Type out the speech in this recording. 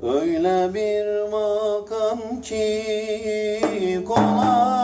Öyle bir makam ki kolay.